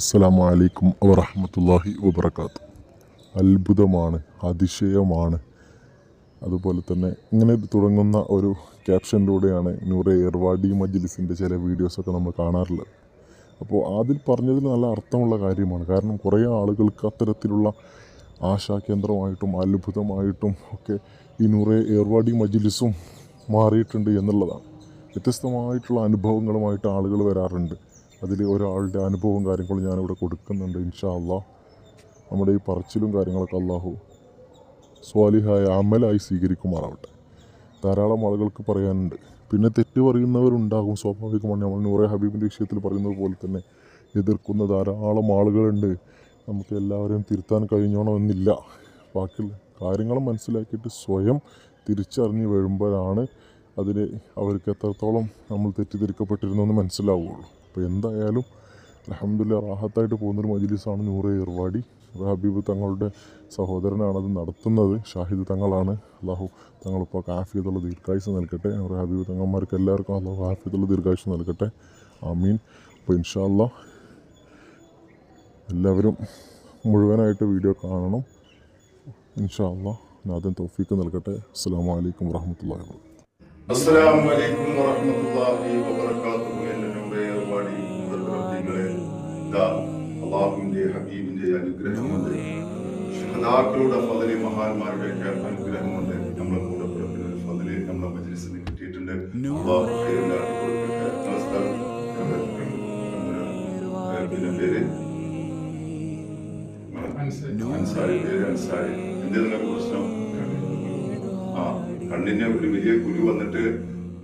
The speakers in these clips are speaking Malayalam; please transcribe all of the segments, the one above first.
അസ്സലാമു അലൈക്കും വറഹമത്തല്ലാഹി വബർക്കാത്ത് അത്ഭുതമാണ് അതിശയമാണ്. അതുപോലെ തന്നെ ഇങ്ങനെ തുടങ്ങുന്ന ഒരു ക്യാപ്ഷനിലൂടെയാണ് നൂറെ ഏർവാടി മജ്ലിസിന്റെ ചില വീഡിയോസൊക്കെ നമ്മൾ കാണാറുള്ളത്. അപ്പോൾ അതിൽ പറഞ്ഞതിൽ നല്ല അർത്ഥമുള്ള കാര്യമാണ്. കാരണം കുറേ ആളുകൾക്ക് അത്തരത്തിലുള്ള ആശാകേന്ദ്രമായിട്ടും അത്ഭുതമായിട്ടും ഒക്കെ ഈ നൂറെ ഏർവാടി മജ്ലിസും മാറിയിട്ടുണ്ട് എന്നുള്ളതാണ്. വ്യത്യസ്തമായിട്ടുള്ള അനുഭവങ്ങളുമായിട്ട് ആളുകൾ വരാറുണ്ട്. അതിൽ ഒരാളുടെ അനുഭവവും കാര്യങ്ങളും ഞാനിവിടെ കൊടുക്കുന്നുണ്ട് ഇൻഷാ അള്ളാഹ് നമ്മുടെ ഈ പറച്ചിലും കാര്യങ്ങളൊക്കെ അള്ളാഹു സ്വാലിഹായ അമലായി സ്വീകരിക്കുമാറാവട്ടെ. ധാരാളം ആളുകൾക്ക് പറയാനുണ്ട്. പിന്നെ തെറ്റ് പറയുന്നവരുണ്ടാകും സ്വാഭാവികമാണ്. നമ്മൾ നൂറെ ഹബീബിന്റെ വിഷയത്തിൽ പറയുന്നത് പോലെ തന്നെ എതിർക്കുന്ന ധാരാളം ആളുകളുണ്ട്. നമുക്ക് എല്ലാവരെയും തിരുത്താൻ കഴിഞ്ഞോണമെന്നില്ല. ബാക്കിയുള്ള കാര്യങ്ങൾ മനസ്സിലാക്കിയിട്ട് സ്വയം തിരിച്ചറിഞ്ഞ് വരുമ്പോഴാണ് അതിന് അവർക്ക് എത്രത്തോളം നമ്മൾ തെറ്റിദ്ധരിക്കപ്പെട്ടിരുന്നു എന്ന് മനസ്സിലാവുകയുള്ളൂ അപ്പോൾ എന്തായാലും അലഹമ്മദില്ല റാഹത്തായിട്ട് പോകുന്നൊരു മജ്ലിസാണ് നൂറ് ഏർവാടി. ഹബീബ് തങ്ങളുടെ സഹോദരനാണ് അത് നടത്തുന്നത്. ഷാഹിദ് തങ്ങളാണ്. അള്ളാഹു തങ്ങളിപ്പോൾ കാഫിയത്തുള്ള ദീർഘായുസ് നൽകട്ടെ. അവരുടെ ഹബീബ് തങ്ങന്മാർക്ക് എല്ലാവർക്കും അള്ളാഹു കാഫിയത്തുള്ള ദീർഘായുസ് നൽകട്ടെ. ആമീൻ. അപ്പോൾ ഇൻഷാല്ല എല്ലാവരും മുഴുവനായിട്ട് വീഡിയോ കാണണം. ഇൻഷാല്ല ആദ്യം തൗഫീക്ക് നൽകട്ടെ. അസ്സാം വലൈക്കും വാഹമത്തല്ലാ വാ ഹബീബിന്റെ അനുഗ്രഹമുണ്ട്. ഷഹദാക്കളുടെ ഫضൽ മഹാന്മാരുടെ ഒക്കെ അനുഗ്രഹമുണ്ട്. നമ്മളെ കൂടെ പുറപ്പെടുന്ന ഫതിലെ നമ്മളെ മജ്ലിസിന് കിട്ടിയിട്ടുണ്ട്. പിന്നെ പേര്. അൻസാരി. പേര് അൻസാരി. എന്തേ പ്രശ്നം? ആ കണ്ണിന് ഒരു വലിയ കുരു വന്നിട്ട്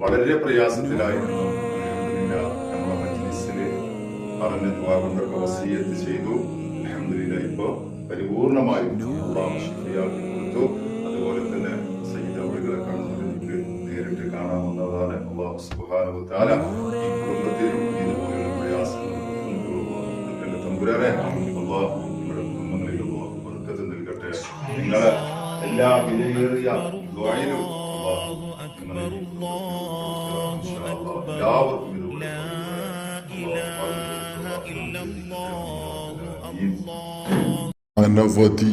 വളരെ പ്രയാസത്തിലായിരുന്നു നമ്മളെ പറഞ്ഞ കൊണ്ടൊക്കെ വസീയത്ത് ചെയ്തു. അൽഹംദുലില്ലാ, ഇപ്പൊ പരിപൂർണമായും ശിഫയാക്കി കൊടുത്തു. അതുപോലെ തന്നെ സയ്യിദ് അവറുകളെ കണ്ണുനീർക്ക് നേരിട്ട് കാണാവുന്നതാണ്. അള്ളാഹു തആല ഈ കുടുംബത്തിലും ഇതുപോലുള്ള പ്രയാസങ്ങൾ തമ്പുരാനെ അള്ളാഹു നമ്മുടെ കുടുംബങ്ങളിൽ അള്ളാഹു ബർക്കത്ത് നൽകട്ടെ. നിങ്ങളെ എല്ലാ വിലയേറിയ ദ്വായിലും അള്ളാഹു എല്ലാവർക്കും ഇതുപോലെ അനവധി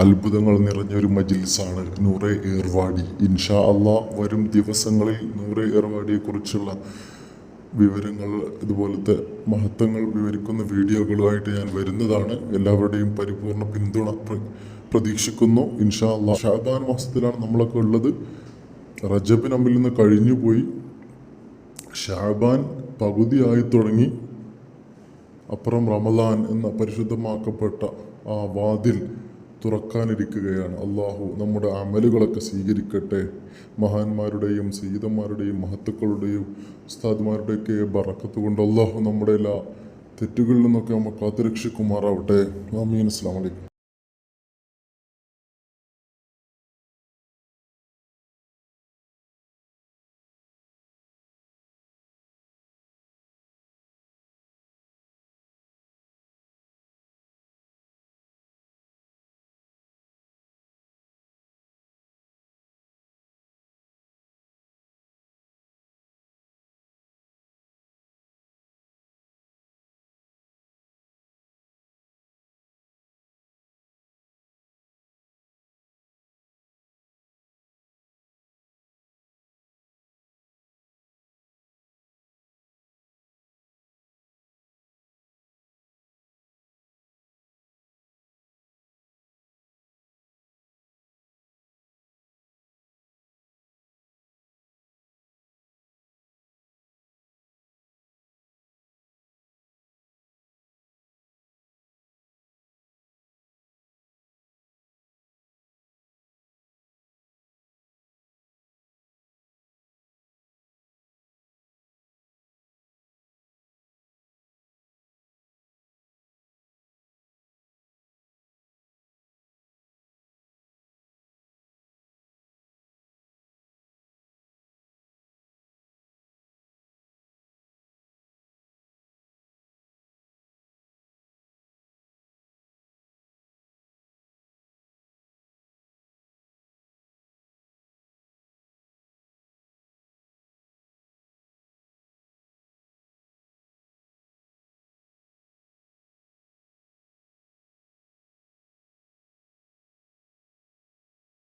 അത്ഭുതങ്ങൾ നിറഞ്ഞൊരു മജിൽസാണ് നൂറെ ഏർവാടി. ഇൻഷാ അള്ളാ വരും ദിവസങ്ങളിൽ നൂറെ ഏർവാടിയെക്കുറിച്ചുള്ള വിവരങ്ങൾ ഇതുപോലത്തെ മഹത്വങ്ങൾ വിവരിക്കുന്ന വീഡിയോകളുമായിട്ട് ഞാൻ വരുന്നതാണ്. എല്ലാവരുടെയും പരിപൂർണ പിന്തുണ പ്രതീക്ഷിക്കുന്നു. ഇൻഷാ അള്ളാ ഷാബാൻ മാസത്തിലാണ് നമ്മളൊക്കെ ഉള്ളത്. റജബ് നമ്മിൽ നിന്ന് കഴിഞ്ഞുപോയി. ഷാബാൻ പകുതിയായി തുടങ്ങി. അപ്പുറം റമദാൻ എന്ന പരിശുദ്ധമാക്കപ്പെട്ട ആ വാതിൽ തുറക്കാനിരിക്കുകയാണ്. അള്ളാഹു നമ്മുടെ അമലുകളൊക്കെ സ്വീകരിക്കട്ടെ. മഹാന്മാരുടെയും സീതന്മാരുടെയും മഹത്തുക്കളുടെയും ഉസ്താദ്മാരുടെയൊക്കെ ബറക്കത്ത് കൊണ്ട് അള്ളാഹു നമ്മുടെ എല്ലാ തെറ്റുകളിൽ നിന്നൊക്കെ നമ്മൾ കാത്തുരക്ഷിക്കുമാറാവട്ടെ. ആമീൻ. അസ്സാം വലൈക്കും